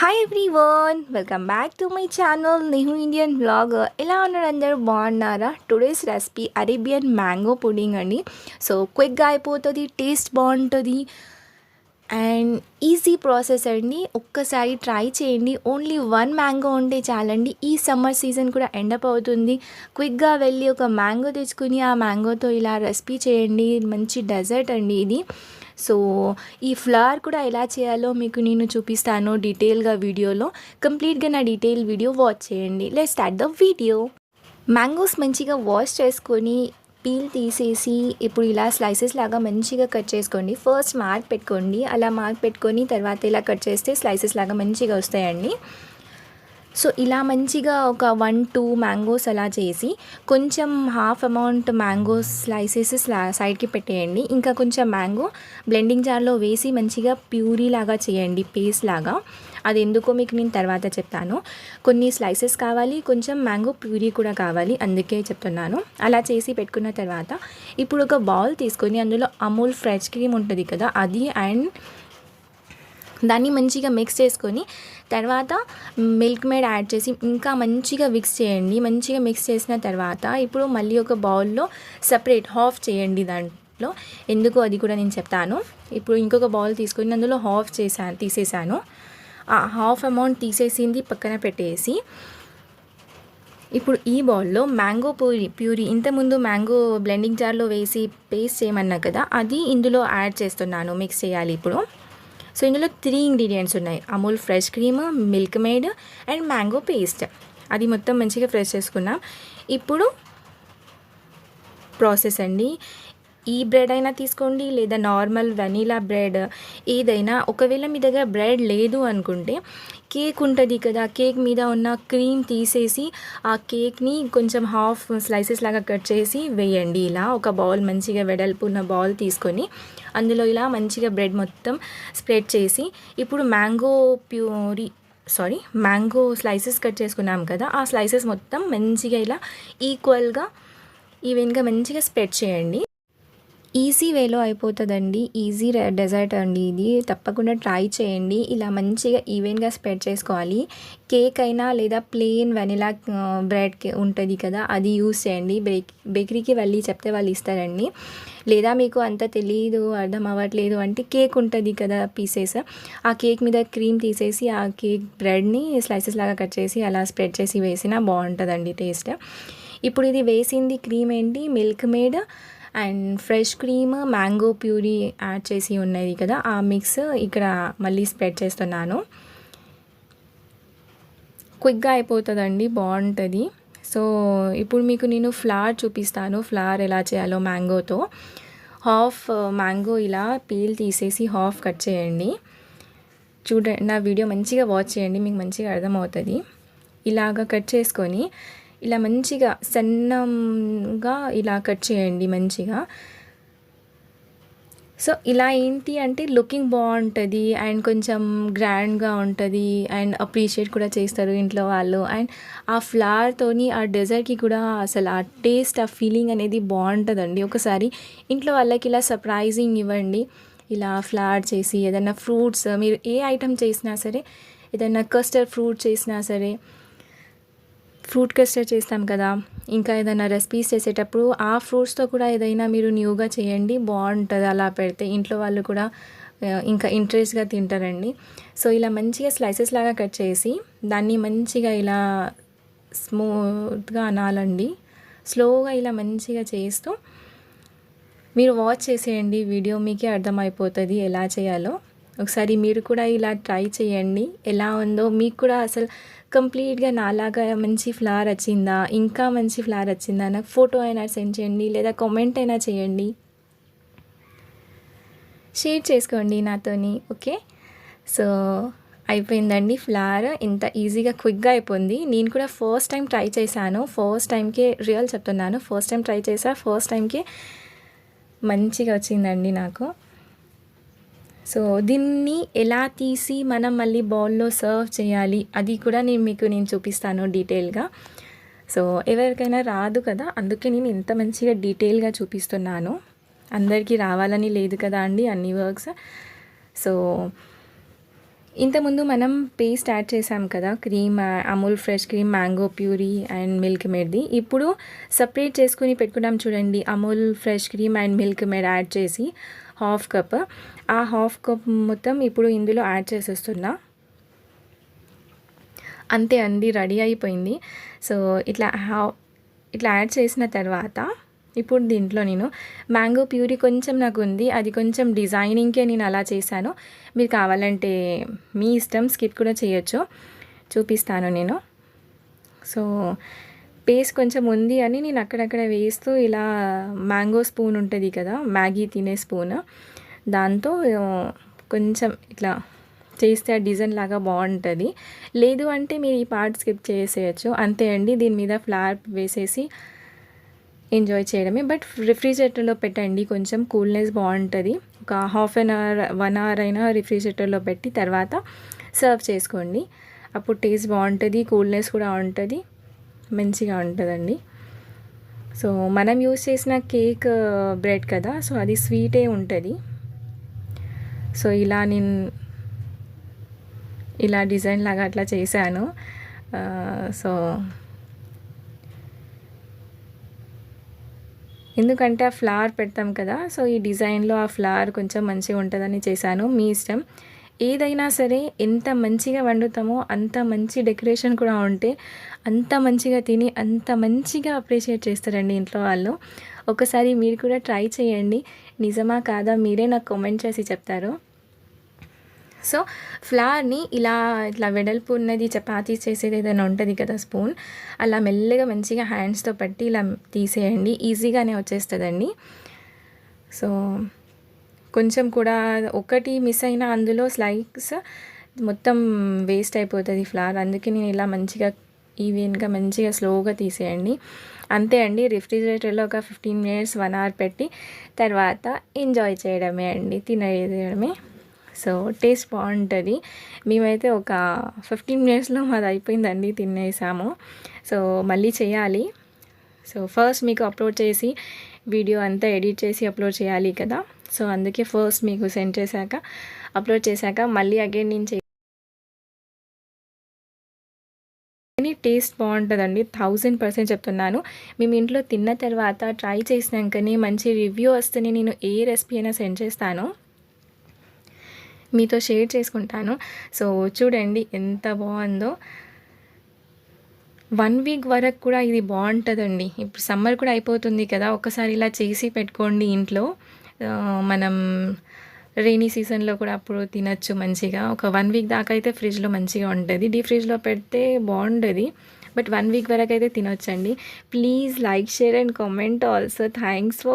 Hi everyone welcome back to my channel Nehu Indian blog ఎలా ఉన్నారు అందరూ? బాగున్నారా? Today's recipe Arabian mango pudding అండి. సో క్విక్గా అయిపోతుంది టేస్ట్ బాగుంటుంది. అండ్ ఈజీ ప్రాసెస్ అండి. ఒక్కసారి ట్రై చేయండి. ఓన్లీ వన్ మ్యాంగో ఉంటే చాలండి. ఈ సమ్మర్ సీజన్ కూడా ఎండప్ అవుతుంది. క్విక్గా వెళ్ళి ఒక మ్యాంగో తెచ్చుకుని ఆ మ్యాంగోతో ఇలా రెసిపీ చేయండి. మంచి డెజర్ట్ అండి ఇది. సో ఈ ఫ్లవర్ కూడా ఎలా చేయాలో మీకు నేను చూపిస్తాను డీటెయిల్గా వీడియోలో. కంప్లీట్గా నా డీటెయిల్ వీడియో వాచ్ చేయండి. Let start the video mangoes మంచిగా వాష్ చేసుకొని పీల్ తీసేసి ఇప్పుడు ఇలా స్లైసెస్ లాగా మంచిగా కట్ చేసుకోండి. ఫస్ట్ మార్క్ పెట్టుకోండి. అలా మార్క్ పెట్టుకొని తర్వాత ఇలా కట్ చేస్తే స్లైసెస్ లాగా మంచిగా వస్తాయండి. సో ఇలా మంచిగా ఒక వన్ టూ మ్యాంగోస్ అలా చేసి కొంచెం హాఫ్ అమౌంట్ మ్యాంగోస్ స్లైసెస్ సైడ్కి పెట్టేయండి. ఇంకా కొంచెం మ్యాంగో బ్లెండింగ్ జార్లో వేసి మంచిగా ప్యూరీ లాగా చేయండి పేస్ట్ లాగా. అది ఎందుకో మీకు నేను తర్వాత చెప్తాను. కొన్ని స్లైసెస్ కావాలి కొంచెం మ్యాంగో ప్యూరీ కూడా కావాలి అందుకే చెప్తున్నాను. అలా చేసి పెట్టుకున్న తర్వాత ఇప్పుడు ఒక బౌల్ తీసుకొని అందులో అమూల్ ఫ్రెష్ క్రీమ్ ఉంటుంది కదా అది అండ్ దాన్ని మంచిగా మిక్స్ చేసుకొని తర్వాత మిల్క్ మేడ్ యాడ్ చేసి ఇంకా మంచిగా మిక్స్ చేయండి. మంచిగా మిక్స్ చేసిన తర్వాత ఇప్పుడు మళ్ళీ ఒక బౌల్లో సపరేట్ హాఫ్ చేయండి దాంట్లో. ఎందుకు అది కూడా నేను చెప్తాను. ఇప్పుడు ఇంకొక బౌల్ తీసుకొని అందులో హాఫ్ చేశాను తీసేసాను. ఆ హాఫ్ అమౌంట్ తీసేసింది పక్కన పెట్టేసి ఇప్పుడు ఈ బౌల్లో మ్యాంగో ప్యూరీ ప్యూరీ ఇంతకుముందు మ్యాంగో బ్లెండింగ్ జార్లో వేసి పేస్ట్ చేయమన్నా కదా అది ఇందులో యాడ్ చేస్తున్నాను మిక్స్ చేయాలి ఇప్పుడు. సో ఇందులో త్రీ ఇంగ్రీడియంట్స్ ఉన్నాయి. Amul fresh cream Milkmaid and mango paste అది మొత్తం మంచిగా ఫ్రెష్ చేసుకున్నాం. ఇప్పుడు ప్రాసెస్ అండి. ఈ బ్రెడ్ అయినా తీసుకోండి లేదా నార్మల్ వెనీలా బ్రెడ్ ఏదైనా. ఒకవేళ మీ దగ్గర బ్రెడ్ లేదు అనుకుంటే కేక్ ఉంటుంది కదా కేక్ మీద ఉన్న క్రీమ్ తీసేసి ఆ కేక్ని కొంచెం హాఫ్ స్లైసెస్ లాగా కట్ చేసి వేయండి. ఇలా ఒక బౌల్ మంచిగా వెడల్పు ఉన్న బౌల్ తీసుకొని అందులో ఇలా మంచిగా బ్రెడ్ మొత్తం స్ప్రెడ్ చేసి ఇప్పుడు mango puree sorry mango slices cut చేసుకున్నాం కదా ఆ స్లైసెస్ మొత్తం మంచిగా ఇలా ఈక్వల్గా ఈవెన్గా మంచిగా స్ప్రెడ్ చేయండి. ఈజీ వేలో అయిపోతుందండి. ఈజీ డెజర్ట్ అండి ఇది. తప్పకుండా ట్రై చేయండి. ఇలా మంచిగా ఈవెన్గా స్ప్రెడ్ చేసుకోవాలి. కేక్ అయినా లేదా ప్లెయిన్ వెనిలా బ్రెడ్ ఉంటుంది కదా అది యూస్ చేయండి. బేక్ బేకరీకి వెళ్ళి చెప్తే వాళ్ళు ఇస్తారండి. లేదా మీకు అంత తెలియదు అర్థం అవ్వట్లేదు అంటే కేక్ ఉంటుంది కదా పీసెస్. ఆ కేక్ మీద క్రీమ్ తీసేసి ఆ కేక్ బ్రెడ్ని స్లైసెస్ లాగా కట్ చేసి అలా స్ప్రెడ్ చేసి వేసినా బాగుంటుందండి టేస్ట్. ఇప్పుడు ఇది వేసింది క్రీమ్ ఏంటి? Milkmaid and fresh cream mango puree add చేసి ఉన్నది కదా ఆ మిక్స్ ఇక్కడ మళ్ళీ స్ప్రెడ్ చేస్తున్నాను. క్విక్గా అయిపోతుందండి బాగుంటుంది. సో ఇప్పుడు మీకు నేను ఫ్లవర్ చూపిస్తాను ఫ్లవర్ ఎలా చేయాలో మ్యాంగోతో. హాఫ్ మ్యాంగో ఇలా పీల్ తీసేసి హాఫ్ కట్ చేయండి. చూడండి నా వీడియో మంచిగా వాచ్ చేయండి మీకు మంచిగా అర్థమవుతుంది. ఇలాగ కట్ చేసుకొని ఇలా మంచిగా సన్నంగా ఇలా కట్ చేయండి మంచిగా. సో ఇలా ఏంటి అంటే లుకింగ్ బాగుంటుంది అండ్ కొంచెం గ్రాండ్గా ఉంటుంది అండ్ అప్రిషియేట్ కూడా చేస్తారు ఇంట్లో వాళ్ళు. అండ్ ఆ ఫ్లవర్తోని ఆ డెజర్ట్కి కూడా అసలు ఆ టేస్ట్ ఆ ఫీలింగ్ అనేది బాగుంటుందండి. ఒకసారి ఇంట్లో వాళ్ళకి ఇలా సర్ప్రైజింగ్ ఇవ్వండి. ఇలా ఫ్లవర్ చేసి ఏదైనా ఫ్రూట్స్ మీరు ఏ ఐటమ్ చేసినా సరే ఏదైనా కస్టర్డ్ ఫ్రూట్ చేసినా సరే ఫ్రూట్ కస్టర్డ్ చేస్తాం కదా. ఇంకా ఏదైనా రెసిపీస్ చేసేటప్పుడు ఆ ఫ్రూట్స్తో కూడా ఏదైనా మీరు న్యూగా చేయండి బాగుంటుంది అలా పెడితే. ఇంట్లో వాళ్ళు కూడా ఇంకా ఇంట్రెస్ట్గా తింటారండి. సో ఇలా మంచిగా స్లైసెస్ లాగా కట్ చేసి దాన్ని మంచిగా ఇలా స్మూత్గా అనాలండి. స్లోగా ఇలా మంచిగా చేస్తూ మీరు వాచ్ చేసేయండి. వీడియో మీకే అర్థమైపోతుంది ఎలా చేయాలో. ఒకసారి మీరు కూడా ఇలా ట్రై చేయండి. ఎలా ఉందో మీకు కూడా అసలు కంప్లీట్గా నాలాగా మంచి ఫ్లవర్ వచ్చిందా ఇంకా మంచి ఫ్లవర్ వచ్చిందా నాకు ఫోటో అయినా సెండ్ చేయండి లేదా కామెంట్ అయినా చేయండి. షేర్ చేసుకోండి నాతోని ఓకే? సో అయిపోయిందండి ఫ్లవర్. ఇంత ఈజీగా క్విక్గా అయిపోయింది. నేను కూడా ఫస్ట్ టైం ట్రై చేశాను. ఫస్ట్ టైంకే రియల్ చెప్తున్నాను. ఫస్ట్ టైం ట్రై చేశా ఫస్ట్ టైంకే మంచిగా వచ్చిందండి నాకు. సో దీన్ని ఎలా తీసి మనం మళ్ళీ బౌల్లో సర్వ్ చేయాలి అది కూడా నేను మీకు నేను చూపిస్తాను డీటెయిల్గా. సో ఎవరికైనా రాదు కదా అందుకే నేను ఇంత మంచిగా డీటెయిల్గా చూపిస్తున్నాను. అందరికీ రావాలని లేదు కదా అండి అన్ని వర్క్స్. సో ఇంతకుముందు మనం పేస్ట్ యాడ్ చేసాం కదా cream Amul fresh cream mango puree and milk మేడ్ది. ఇప్పుడు సపరేట్ చేసుకుని పెట్టుకున్నాం చూడండి Amul fresh cream and Milkmaid add చేసి. Half cup. ఆ హాఫ్ కప్ మొత్తం ఇప్పుడు ఇందులో యాడ్ చేసేస్తున్నా. అంతే అండి రెడీ అయిపోయింది. సో ఇట్లా హా- ఇట్లా యాడ్ చేసిన తర్వాత ఇప్పుడు దీంట్లో నేను మ్యాంగో ప్యూరీ కొంచెం నాకు ఉంది. అది కొంచెం డిజైనింగ్కే నేను అలా చేశాను. మీరు కావాలంటే మీ ఇష్టం స్కిప్ కూడా చేయొచ్చు. చూపిస్తాను నేను. సో స్పేస్ కొంచెం ఉంది అని నేను అక్కడక్కడ వేస్తూ ఇలా మ్యాంగో స్పూన్ ఉంటుంది కదా మ్యాగీ తినే స్పూన్. దాంతో కొంచెం ఇట్లా చేస్తే ఆ డిజైన్ లాగా బాగుంటుంది. లేదు అంటే మీరు ఈ పార్ట్ స్కిప్ చేసేయచ్చు. అంతే అండి దీని మీద ఫ్లవర్ వేసేసి ఎంజాయ్ చేయడమే. బట్ రిఫ్రిజిరేటర్లో పెట్టండి కొంచెం కూల్నెస్ బాగుంటుంది. ఒక half an hour one hour అయినా రిఫ్రిజిరేటర్లో పెట్టి తర్వాత సర్వ్ చేసుకోండి. అప్పుడు టేస్ట్ బాగుంటుంది కూల్నెస్ కూడా ఉంటుంది. మంచిగా ఉంటుందండి. సో మనం యూస్ చేసిన కేక్ బ్రెడ్ కదా సో అది స్వీటే ఉంటుంది. సో ఇలా నేను ఇలా డిజైన్ లాగా అట్లా చేశాను. సో ఎందుకంటే ఆ ఫ్లవర్ పెడతాం కదా సో ఈ డిజైన్లో ఆ ఫ్లవర్ కొంచెం మంచిగా ఉంటుందని చేశాను. మీ ఇష్టం. ఏదైనా సరే ఎంత మంచిగా వండుతామో అంత మంచి డెకరేషన్ కూడా ఉంటే అంత మంచిగా తిని అంత మంచిగా అప్రిషియేట్ చేస్తారండి ఇంట్లో వాళ్ళు. ఒకసారి మీరు కూడా ట్రై చేయండి. నిజమా కాదా మీరే నాకు కామెంట్ చేసి చెప్తారు. సో ఫ్లవర్ని ఇలా ఇట్లా వెడల్పు ఉన్నది చపాతీస్ చేసేది ఏదైనా ఉంటుంది కదా స్పూన్ అలా మెల్లగా మంచిగా హ్యాండ్స్తో పట్టి ఇలా తీసేయండి. ఈజీగానే వచ్చేస్తుందండి. సో కొంచెం కూడా ఒకటి మిస్ అయినా అందులో స్లైక్స్ మొత్తం వేస్ట్ అయిపోతుంది ఫ్లవర్ అందుకే నేను ఇలా మంచిగా ఈవెన్గా మంచిగా స్లోగా తీసేయండి. అంతే అండి రిఫ్రిజిరేటర్లో ఒక ఫిఫ్టీన్ మినిట్స్ వన్ అవర్ పెట్టి తర్వాత ఎంజాయ్ చేయడమే అండి తినేయడమే. సో టేస్ట్ బాగుంటుంది. మేమైతే ఒక ఫిఫ్టీన్ మినిట్స్లో మాది అయిపోయిందండి తినేసాము. సో మళ్ళీ చేయాలి. సో ఫస్ట్ మీకు అప్లోడ్ చేసి వీడియో అంతా ఎడిట్ చేసి అప్లోడ్ చేయాలి కదా. సో అందుకే ఫస్ట్ మీకు సెండ్ చేశాక అప్లోడ్ చేశాక మళ్ళీ అగైన్ నేను టేస్ట్ బాగుంటుందండి. థౌజండ్ పర్సెంట్ చెప్తున్నాను. మేము ఇంట్లో తిన్న తర్వాత ట్రై చేసినాకనే మంచి రివ్యూ వస్తేనే నేను ఏ రెసిపీ అయినా సెండ్ చేస్తాను. మీతో షేర్ చేసుకుంటాను. సో చూడండి ఎంత బాగుందో. వన్ వీక్ వరకు కూడా ఇది బాగుంటుందండి. ఇప్పుడు సమ్మర్ కూడా అయిపోతుంది కదా ఒకసారి ఇలా చేసి పెట్టుకోండి ఇంట్లో. మనం రెయినీ సీజన్లో కూడా అప్పుడు తినచ్చు మంచిగా. ఒక వన్ వీక్ దాకా అయితే ఫ్రిడ్జ్లో మంచిగా ఉంటుంది. డీ ఫ్రిడ్జ్లో పెడితే బాగుంటుంది బట్ వన్ వీక్ వరకు అయితే తినొచ్చండి. Please like share and comment also thanks for